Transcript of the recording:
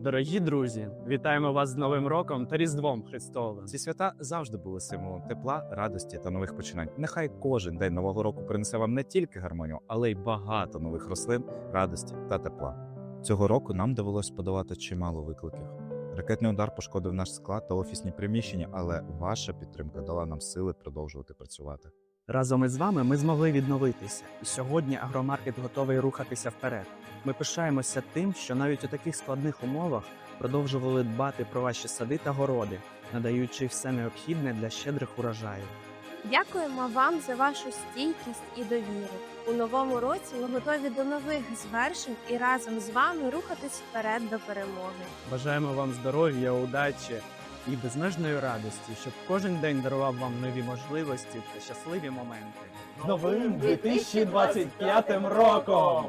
Дорогі друзі, вітаємо вас з Новим роком та Різдвом Христовим. Ці свята завжди були символом тепла, радості та нових починань. Нехай кожен день нового року принесе вам не тільки гармонію, але й багато нових рослин, радості та тепла. Цього року нам довелось подолати чимало викликів. Ракетний удар пошкодив наш склад та офісні приміщення, але ваша підтримка дала нам сили продовжувати працювати. Разом із вами ми змогли відновитися, і сьогодні агромаркет готовий рухатися вперед. Ми пишаємося тим, що навіть у таких складних умовах продовжували дбати про ваші сади та городи, надаючи все необхідне для щедрих урожаїв. Дякуємо вам за вашу стійкість і довіру. У новому році ми готові до нових звершень і разом з вами рухатись вперед до перемоги. Бажаємо вам здоров'я, удачі і безмежної радості, щоб кожен день дарував вам нові можливості та щасливі моменти. Новим 2025 роком!